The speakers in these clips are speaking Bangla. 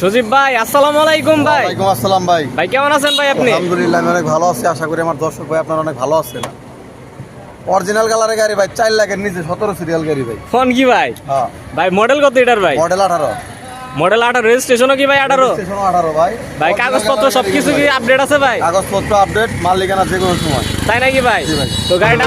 সজীব ভাই আসসালামু আলাইকুম ভাই। ওয়ালাইকুম আসসালাম ভাই। ভাই কেমন আছেন ভাই আপনি? আলহামদুলিল্লাহ আমি অনেক ভালো আছি। আশা করি আমার দর্শক ভাই আপনারা অনেক ভালো আছেন। অরিজিনাল কালারের গাড়ি ভাই চার লাখের নিচে সতেরো সিরিয়াল গাড়ি ভাই। ফোন কি ভাই? হ্যাঁ। ভাই মডেল কত এটার ভাই? মডেল আঠারো। মডেল আঠারো রেজিস্ট্রেশনও কি ভাই আঠারো? আঠারো ভাই। ভাই কাগজপত্র সবকিছু কি আপডেট আছে ভাই? কাগজপত্র আপডেট মালিকানা যে কোনো সময়। তাই নাকি ভাই। তো গাড়িটা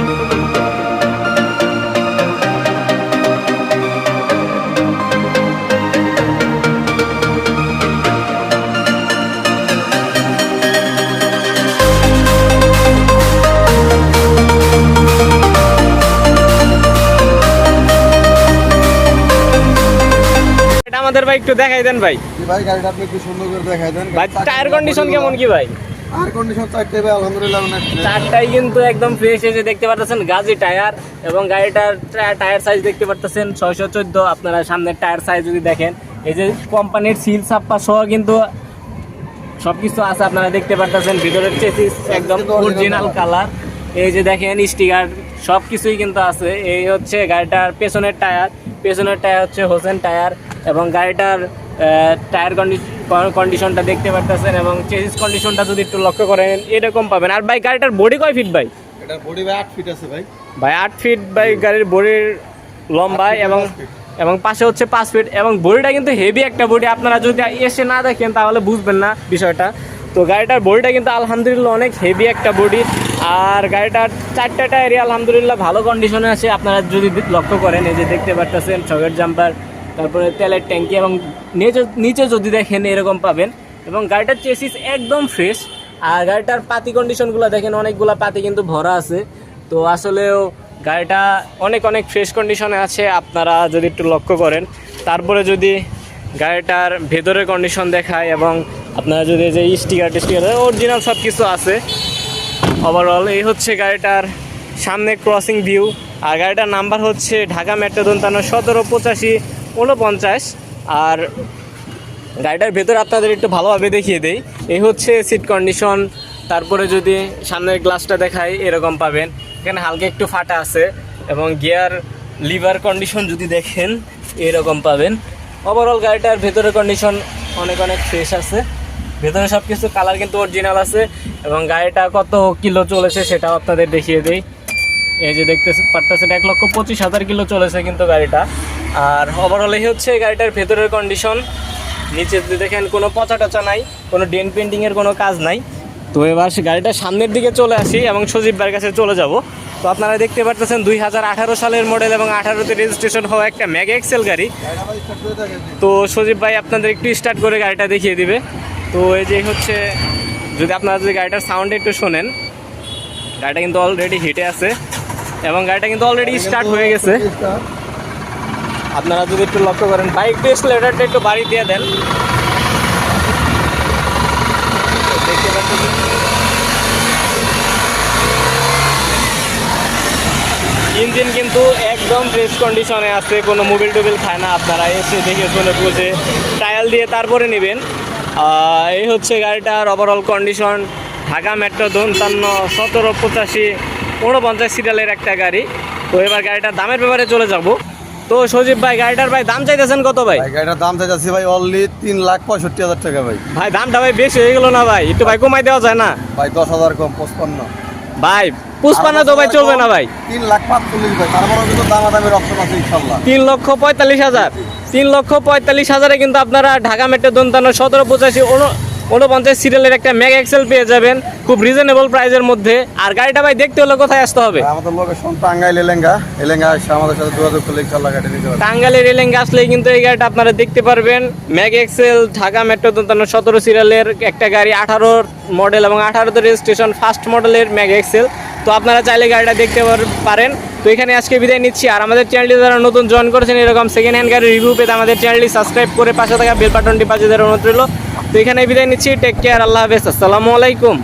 আমাদের ভাই একটু দেখাই দেন ভাই। ভাই গাড়িটা আপনি একটু সুন্দর করে দেখাই দেন। ভাই টায়ার কন্ডিশন কেমন কি ভাই? আর কন্ডিশন চারটে ভাই আলহামদুলিল্লাহ চারটাই কিন্তু একদম ফ্রেশ এসে দেখতে পারতেছেন গাজি টায়ার এবং গাড়িটার টায়ার সাইজ দেখতে পারতেছেন ছয়শো চোদ্দ। আপনারা সামনের টায়ার সাইজ যদি দেখেন এই যে কোম্পানির সিল ছাপ্পা সহ কিন্তু সবকিছু আছে আপনারা দেখতে পারতেছেন ভিতরের চেসিস একদম অরিজিনাল কালার এই যে দেখেন স্টিকার সব কিছুই কিন্তু আছে। এই হচ্ছে গাড়িটার পেছনের টায়ার পেছনের টায়ার হচ্ছে হোসেন টায়ার এবং গাড়িটার টায়ার কন্ডিশনটা দেখতে পারতেছেন এবং চেসিস কন্ডিশনটা যদি একটু লক্ষ্য করেন এরকম পাবেন। আর ভাই গাড়িটার বডি কয় ফিট ভাই? এটা বডি ভাই আট ফিট আছে ভাই। ভাই আট ফিট বাই গাড়ির বডির লম্বা এবং এবং পাশে হচ্ছে পাঁচ ফিট এবং বডিটা কিন্তু হেভি একটা বডি আপনারা যদি এসে না দেখেন তাহলে বুঝবেন না বিষয়টা। তো গাড়িটার বডিটা কিন্তু আলহামদুলিল্লাহ অনেক হেভি একটা বডি আর গাড়িটার চারটা টায়ারই আলহামদুলিল্লাহ ভালো কন্ডিশনে আছে। আপনারা যদি লক্ষ্য করেন এই যে দেখতে পারতেছেন ছকের জাম্পার তারপরে তেলের ট্যাঙ্কি এবং নিচে নিচে যদি দেখেন এরকম পাবেন। এবং গাড়িটার চেসিস একদম ফ্রেশ আর গাড়িটার পাতি কন্ডিশনগুলো দেখেন, অনেকগুলো পাতি কিন্তু ভরা আছে। তো আসলেও গাড়িটা অনেক অনেক ফ্রেশ কন্ডিশনে আছে। আপনারা যদি একটু লক্ষ্য করেন, তারপরে যদি গাড়িটার ভেতরের কন্ডিশন দেখায় এবং আপনারা যদি যে স্টিকার টিস্টিকার অরিজিনাল সব কিছু আছে। ওভারঅল এই হচ্ছে গাড়িটার সামনে ক্রসিং ভিউ আর গাড়িটার নাম্বার হচ্ছে ঢাকা মেট্রো দন্তান্ন সতেরো পঁচাশি উনপঞ্চাশ আর গাড়িটার ভেতরে আপনাদের একটু ভালোভাবে দেখিয়ে দেই। এই হচ্ছে সিট কন্ডিশন তারপরে যদি সামনের গ্লাসটা দেখাই, এরকম পাবেন। এখানে হালকা একটু ফাটা আছে এবং গিয়ার লিভার কন্ডিশন যদি দেখেন, এরকম পাবেন। ওভারঅল গাড়িটার ভেতরের কন্ডিশন অনেক অনেক ফ্রেশ আছে। ভেতরে সব কিছু কালার কিন্তু অরিজিনাল আছে এবং গাড়িটা কত কিলো চলেছে সেটাও আপনাদের দেখিয়ে দিই। এই যে দেখতে পারতেছেন এক লক্ষ পঁচিশ হাজার কিলো চলেছে কিন্তু গাড়িটা। আর ওভারঅল এই হচ্ছে গাড়িটার ভেতরের কন্ডিশন নিচে দেখেন, কোনো পচা টচা নাই, কোনো ডেন পেন্টিংয়ের কোনো কাজ নাই। তো এবার গাড়িটা সামনের দিকে চলে আসি এবং সজীব ভাইয়ের কাছে চলে যাব। তো আপনারা দেখতে পারতেছেন, দুই হাজার আঠারো সালের মডেল এবং আঠারোতে রেজিস্ট্রেশন হওয়া একটা ম্যাগ এক্সেল গাড়ি। তো সজীব ভাই, আপনাদের একটু স্টার্ট করে গাড়িটা দেখিয়ে দিবে। তো এই যে হচ্ছে, যদি আপনারা যদি গাড়িটার সাউন্ড একটু শোনেন, গাড়িটা কিন্তু অলরেডি হিটে আছে। এবং গাড়িটা কিন্তু অলরেডি স্টার্ট হয়ে গেছে। আপনারা যদি একটু লক্ষ্য করেন, বাইক ডিসপ্লেটারটা একটু বাড়ি দিয়ে দেন। ইঞ্জিন কিন্তু একদম ফ্রেশ কন্ডিশনে আছে, কোনো মোবিল টোবিল খায় না। আপনারা এসে দেখে শুনে বুঝে টায়াল দিয়ে তারপরে নেবেন। এই হচ্ছে গাড়িটার ওভারঅল কন্ডিশন ঢাকা মেট্রো দন্তান্ন সতেরো পঁচাশি, উনপঞ্চাশ সিরিয়ালের একটা গাড়ি। তো এবার গাড়িটার দামের ব্যাপারে চলে যাব। তো সজীব ভাই গাড়িটার ভাই দাম চাইতেছেন কত ভাই? গাড়িটার দাম চাইছি ভাই অনলি তিন লাখ পঁয়ষট্টি হাজার টাকা ভাই। ভাই দামটা ভাই বেশি হয়ে গেল না ভাই? একটু ভাই কমাই দেওয়া যায় না? ভাই দশ হাজার কম পঁচপান্ন। ভাই পুষ্পানা তো ভাই চলবে না ভাই। তিন লাখ পাঁচচল্লিশ ভাই তারপরে কিন্তু দামাদামের অপশন আছে ইনশাল্লাহ তিন লক্ষ পঁয়তাল্লিশ হাজার। তিন লক্ষ পঁয়তাল্লিশ হাজারে কিন্তু আপনারা ঢাকা মেট্রো দন্তান্ন সতেরো পঁচাশি উনপঞ্চাশ সিরিয়ালের একটা ম্যাগ এক্সেল পেয়ে যাবেন খুব রিজনেবল প্রাইসের মধ্যে। আর গাড়িটা ভাই দেখতে হলে কোথায় আসতে হবে? আমাদের লোকেশন টাঙ্গাইল এলেঙ্গা। এলেঙ্গা আমাদের সাথে যোগাযোগ করলে গাড়ি নিতে টাঙ্গালের রেলিং আসলেই কিন্তু এই গাড়িটা আপনারা দেখতে পারবেন। ম্যাগ এক্সেল ঢাকা মেট্রো দন্তান্ন সতেরো সিরিয়ালের একটা গাড়ি আঠারোর মডেল এবং আঠারোতে রেজিস্ট্রেশন ফার্স্ট মডেলের ম্যাগ এক্সেল তো আপনারা চাইলে গাড়িটা দেখতে পারেন। তো এখানে আজকে বিদায় নিচ্ছি। আর আমাদের চ্যানেলটি যারা নতুন জয়েন করেছেন এরকম সেকেন্ড হ্যান্ড গাড়ির রিভিউ পেতে আমাদের চ্যানেলটি সাবস্ক্রাইব করে পাশে থাকা বেল বাটনটি বাজিয়ে দেওয়ার অনুরোধ রইল। তো এখানে বিদায় নিচ্ছি টেক কেয়ার আল্লাহ হাফেজ আসসালামু আলাইকুম।